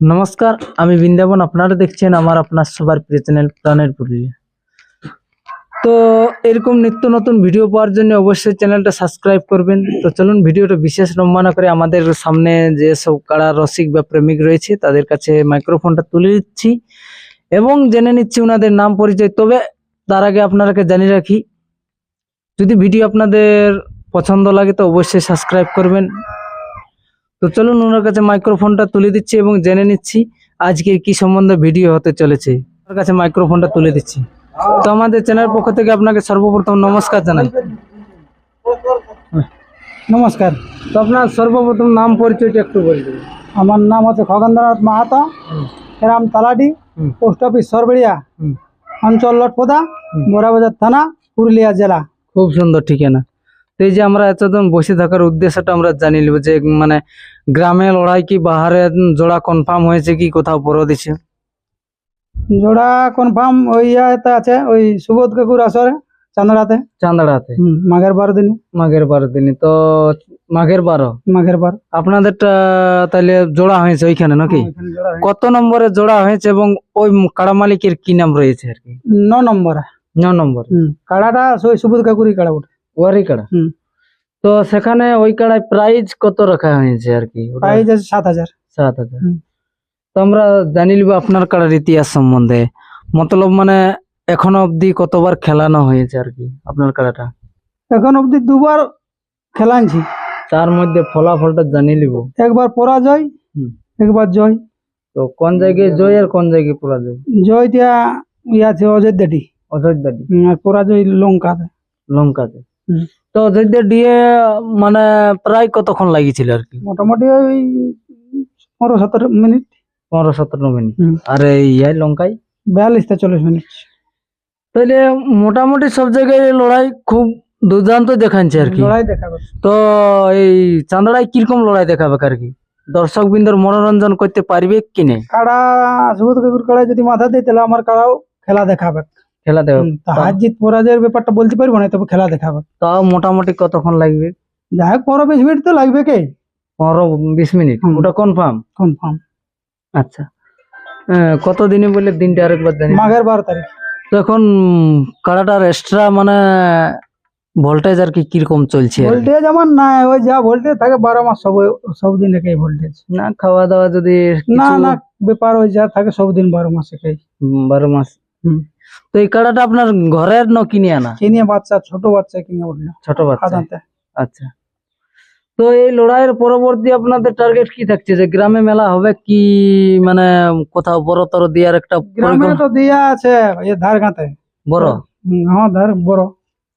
নমস্কার, আমি বৃন্দাবন। আপনারা দেখছেন আমার, আপনার সবার প্রিয় চ্যানেল প্রাণের পুরুলিয়া তো এরকম নিত্য নতুন ভিডিও পাওয়ার জন্য অবশ্যই চ্যানেলটা সাবস্ক্রাইব করবেন। তো চলুন ভিডিওটা বিশেষ লম্বা করে আমাদের সামনে যে সব কারা রসিক বা প্রেমিক রয়েছে, তাদের কাছে মাইক্রোফোনটা তুলে দিচ্ছি এবং জেনে নিচ্ছি ওনাদের নাম পরিচয়। তবে তার আগে আপনারাকে জানিয়ে রাখি, যদি ভিডিও আপনাদের পছন্দ লাগে তো অবশ্যই সাবস্ক্রাইব করবেন। তো চলুন ওনার কাছে মাইক্রোফোনটা তুলে দিচ্ছি এবং জেনে নিচ্ছি আজকে কি সম্বন্ধে ভিডিও হতে চলেছে। ওনার কাছে মাইক্রোফোনটা তুলে দিচ্ছি। তো আমাদের চ্যানেল পক্ষ থেকে আপনাকে সর্বপ্রথম নমস্কার জানাই। নমস্কার। তো আপনার সর্বপ্রথম নাম পরিচয়টা একটু বলে দেবেন আমার নাম হচ্ছে খগেন্দ্রনাথ মাহাতো। গ্রাম তালাডি। Post office Sarbaria. অঞ্চল লটপদা বোরাবাজার থানা পুরুলিয়া জেলা। খুব সুন্দর ঠিকানা। তো এই যে আমরা এতদিন বসে থাকার উদ্দেশ্যটা আমরা জানি নিব যে মানে গ্রামে লড়াই কি বাহারে জোড়া কনফার্ম হয়েছে কি কোথাও পড়ো দিছে জোড়া কনফার্ম ওই ইয়াতে আছে ওই সুবোধ কাকুর আসরে চান্দড়াতে। চান্দাড়াতে। মাঘের বারো দিন মাঘের বারো দিনে তো মাঘের বারো? মাঘের বারো। আপনাদেরটা তাহলে জোড়া হয়েছে ওইখানে নাকি? হয়েছে। কত নম্বরে জোড়া হয়েছে এবং ওই কাড়া মালিকের কি নাম রয়েছে আর কি? ন নম্বরে। ন নম্বর। কাড়াটা ওই সুবোধ কাকুরই কাড়া ওঠে ওয়ারি কাড়া? হুম। তো সেখানে ওই কাড়ায় প্রাইজ কত রাখা হয়েছে আর কি? প্রাইজ আছে সাত হাজার। সাত হাজার। তো আমরা জানি লিব আপনার কাড়ার ইতিহাস সম্বন্ধে। মতলব মানে এখনও অবধি কতবার খেলানো হয়েছে আর কি আপনার কাড়াটা? এখন অবধি দুবার খেলানছি তার মধ্যে ফলাফলটা জানি লিব। একবার পরাজয় হুম। একবার জয়। তো কোন জায়গায় জয় আর কোন জায়গায় পরাজয়? জয়টা ইয়ে আছে অযোধ্যাটি। অযোধ্যাটি। পরাজয় লঙ্কাতে। লঙ্কাতে। তো অযোধ্যা দিয়ে মানে প্রায় কতক্ষণ লাগিয়েছিল আর কি? মোটামুটি ওই পনেরো সতেরো মিনিট। পনেরো সতেরো মিনিট। আর এই ইয়াই লঙ্কায় বিয়াল্লিশ চল্লিশ মিনিট। তাহলে মোটামুটি সব জায়গায় লড়াই খুব দুর্দান্ত দেখাচ্ছে আর কি। লড়াই দেখাবে। তো এই চান্দড়ায় কীরকম লড়াই দেখাবে আর কি? দর্শক বিন্দুর মনোরঞ্জন করতে পারবে কি নেই? কাড়া কাড়ায় যদি মাথা দেয় তাহলে আমার কাড়াও খেলা দেখাবে। খেলা দেবে হুম, হার জিত পরাজয়ের ব্যাপারটা বলতে পারব না তবে খেলা দেখাবে। তাও মোটামুটি কতক্ষণ লাগবে? যাই হোক পনেরো বিশ মিনিট তো লাগবে কে? পনেরো বিশ মিনিট। ওটা কনফার্ম কনফার্ম আচ্ছা। আহ, কত দিনে বলে দিনটা আরেকবার জানি মাঘের বারো তারিখ। তো এখন কাড়াটার এক্সট্রা মানে ভোল্টেজ আর কি কীরকম চলছে ভোল্টেজ আমার না ওই যা ভোল্টেজ থাকে বারো মাস সব সব দিন একই ভোল্টেজ না খাওয়া দাওয়া যদি না না ব্যাপার ওই যা থাকে সব দিন বারো মাস একই। বারো মাস। হুম। তো এই কাড়াটা আপনার ঘরের ন কিনে আনা? কিনে বাচ্চা ছোট বাচ্চা কিনে উঠল ছোট বাচ্চা? আচ্ছা। তো এই লড়াইয়ের পরবর্তী আপনাদের টার্গেট কি থাকছে? যে গ্রামে মেলা হবে কি মানে কোথাও বড় তর দেওয়ার একটা গ্রামে তো দিয়া আছে এ ধার গাঁতে বড়? হ্যাঁ ধার বড়।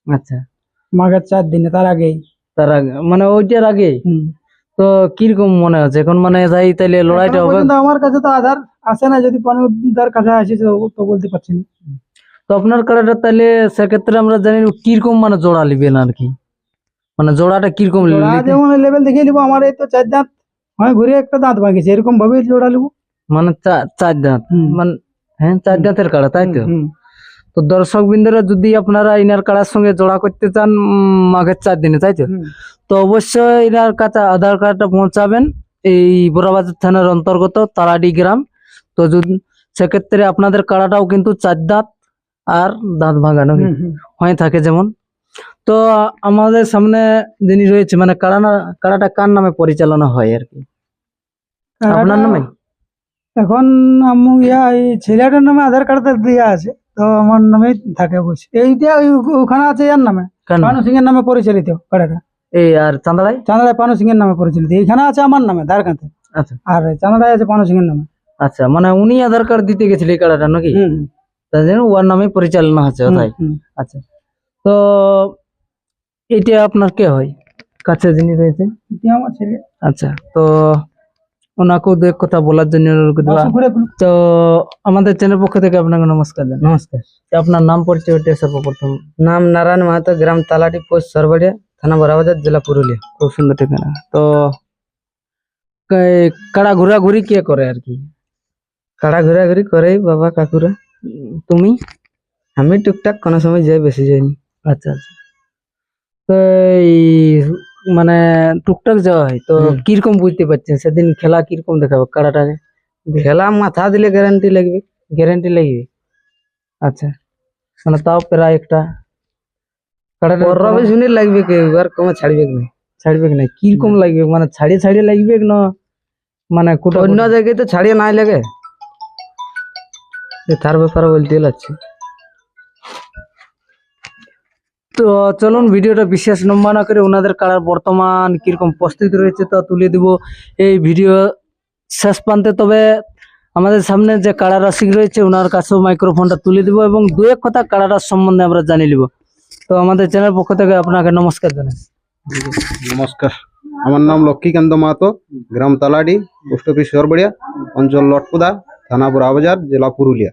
আচ্ছা। মাঘের চার দিনে তার আগেই। তার আগে মানে ওইটার আগে। তো কীরকম মনে হচ্ছে? এখন মানে যাই তাইলে লড়াইটা হবে? আমার কাছে তো আধার আসে না যদি পানুদার কাছে আসে তো- বলতে পারছি না। আপনার কাড়াটা তাহলে সেক্ষেত্রে আমরা জানি কীরকম মানে জোড়া নিবেন আর কি? মানে জোড়াটা কীরকম যেমন লেভেল দেখিয়ে নিবো আমার এই তো চার দাঁত। হয় ঘুরে একটা দাঁত ভাঙিছে এরকম ভাবে জোড়া নিবো। মানে চার দাঁত? মানে হ্যাঁ চার দাঁতের কাড়া তাই তো? তো দর্শক বিন্দুরা যদি আপনারা ইনার কাড়ার সঙ্গে জোড়া করতে চান মাঘের চার দিনে তাই তো? তো অবশ্যই ইনার কাছে আধার কার্ডটা পৌঁছাবেন এই বোরাবাজার থানার অন্তর্গত তারাডি গ্রাম। তো যদি সেক্ষেত্রে আপনাদের কাড়াটাও কিন্তু চার দাঁত আর দাঁত ভাঙা নাকি হুম, হুম। হয়ে থাকে যেমন। তো আমাদের সামনে যিনি রয়েছে মানে কাড়ানা কারাটা কার নামে পরিচালনা হয় আর কি? আপনার নামে? এখন আমি ছেলেটার নামে আধার কার্ড দেওয়া আছে তো আমার নামে থাকে বলছি। এইটা ওখানে আছে এর নামে? পানু সিং এর নামে পরিচালিত কারাটা। এই আর চাঁদাড়াই চাঁদড়ায় পানু সিং এর নামে পরিচালিত। এইখানে আছে আমার নামে ধারকাতে আচ্ছা। আর চাঁদড়ায় আছে পানু সিং এর নামে। আচ্ছা মানে উনি আধার কার্ড দিতে গেছিল এই কারাটা নাকি? জন্য ওর নামে পরিচালনা হচ্ছে ওটাই আচ্ছা। তো এটা আপনার কে হয়? কাছে যিনি রয়েছে আমার ছেলে। আচ্ছা তো ওনাকেও দু এক কথা বলার জন্য। বাসুপুরে তো আমাদের চ্যানেল পক্ষ থেকে আপনাকে নমস্কার নমস্কার। আপনার নাম পরিচয় সর্বপ্রথম। নাম নারায়ণ মাহাতো গ্রাম তালাটি পোস্ট সরবড়িয়া থানা বড়াবাজার জেলা পুরুলিয়া। খুব সুন্দর ঠিকানা। তো কাড়া ঘোরাঘুরি কে করে আর কি? কাড়া ঘোরাঘুরি করে বাবা কাকুরা? তুমি? আমি টুকটাক কোনো সময় যাই বেশি যাইনি আচ্ছা আচ্ছা। তো এই মানে টুকটাক যাওয়া হয় তো হুম। কীরকম বুঝতে পারছেন? সেদিন খেলা কীরকম দেখাবে? কাড়াটাকে খেলা মাথা দিলে গ্যারান্টি লাগবে গ্যারেন্টি লাগবে। আচ্ছা মানে তাও প্রায় একটা কাড়াটা পনেরো বিশ মিনিট লাগবে কি? এবার কমে ছাড়বে কি? না ছাড়বে কি না? কীরকম লাগবে? মানে ছাড়িয়ে ছাড়িয়ে লাগবে না? মানে কোটা অন্য জায়গায় তো ছাড়িয়ে নাই লাগে। এ তার ব্যাপারে বলতে লাগছে তো চলুন ভিডিওটা বিশেষ নম্বর না করে ওনাদের কারার বর্তমান কীরকম প্রস্তুতি রয়েছে তা তুলে দিব। এই ভিডিও শেষ প্রান্তে তবে আমাদের সামনে যে কাড়া রাসিক রয়েছে ওনার কাছেও মাইক্রোফোনটা তুলে দিব এবং দু এক কথা কাড়াটার সম্বন্ধে আমরা জানিয়ে নিব। তো আমাদের চ্যানেল পক্ষ থেকে আপনাকে নমস্কার জানাই। নমস্কার। আমার নাম লক্ষ্মীকান্ত মাহাতো, গ্রাম তালাডি, পোস্ট অফিস সরবড়িয়া, অঞ্চল লটকুদা থানা বুড়াবাজার জেলা পুরুলিয়া।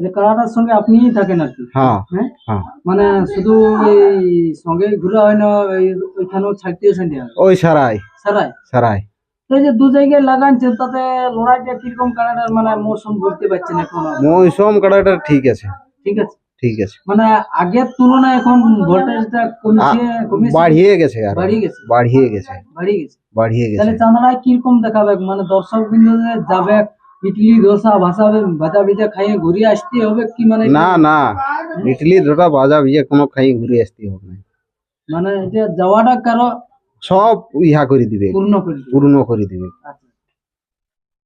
এই কাড়াটার সঙ্গে আপনিই থাকেন আর কি? হ্যাঁ হ্যাঁ? হ্যাঁ। মানে শুধু এই সঙ্গে ঘুরে হয় না ওইখানেও ছাড়তেও ছাড়তে হয় ওই সারাই। সারাই? সারাই। এই যে দু জায়গায় লাগানছেন তাতে লড়াইটা কীরকম কাড়াটার মানে মৌসুম বলতে পারছেন এখন। মৌসুম কাটাটা ঠিক আছে। ঠিক আছে। ঠিক আছে। মানে আগের তুলনায় এখন ভোল্টেজটা কমছে কমেছে? বাড়িয়ে গেছে আর। বাড়িয়ে গেছে। বাড়িয়ে গেছে। বাড়িয়ে গেছে। বাড়িয়ে গেছে। তাহলে কীরকম দেখাবে মানে দর্শক বিন্দু যাবে ইডলি দোসা ভাসাবে ভাজা ভিজা খাইয়ে ঘুরে আসতে হবে কি মানে না না ইডলি দুটা বাজা ভিজে কোনো খাই ঘুরে আসতে হবে না মানে যে যাওয়াটা কারও সব ইহা করে দিবে পূর্ণ করে পূর্ণ করে দিবে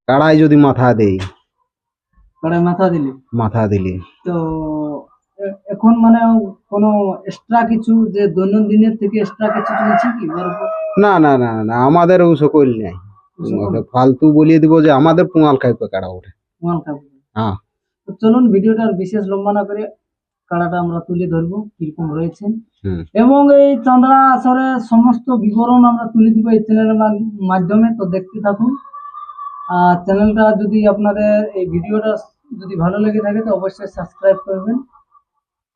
কাড়াই যদি মাথা দেই কড়াই মাথা দিলে মাথা দিলে তো এখন মানে কোনো এক্সট্রা কিছু যে দৈনন্দিনের থেকে এক্সট্রা কিছু চলছে কি না না না না আমাদের ও সকল নাই ফালতু বলিয়ে দিব যে আমাদের পুঙাল খাইতে কাড়া ওঠে। মাল খাব হ্যাঁ। তো চলুন ভিডিওটার বিশেষ লম্বা না করে কাড়াটা আমরা তুলে ধরবো কীরকম রয়েছে। এবং এই চাঁদড়া আসরের সমস্ত বিবরণ আমরা তুলে দিব এই চ্যানেলের মাধ্যমে তো দেখতে থাকুন। আর চ্যানেলটা যদি আপনাদের এই ভিডিওটা যদি ভালো লেগে থাকে তো অবশ্যই সাবস্ক্রাইব করবেন।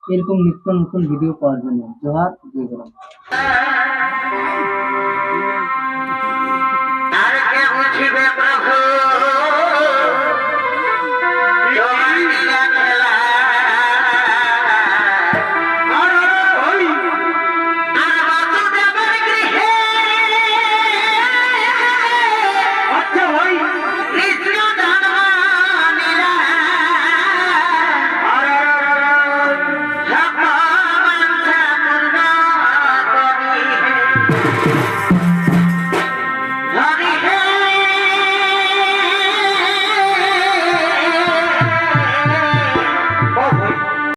এরকম নিত্য নতুন ভিডিও পাওয়ার জন্য। জোহার জয়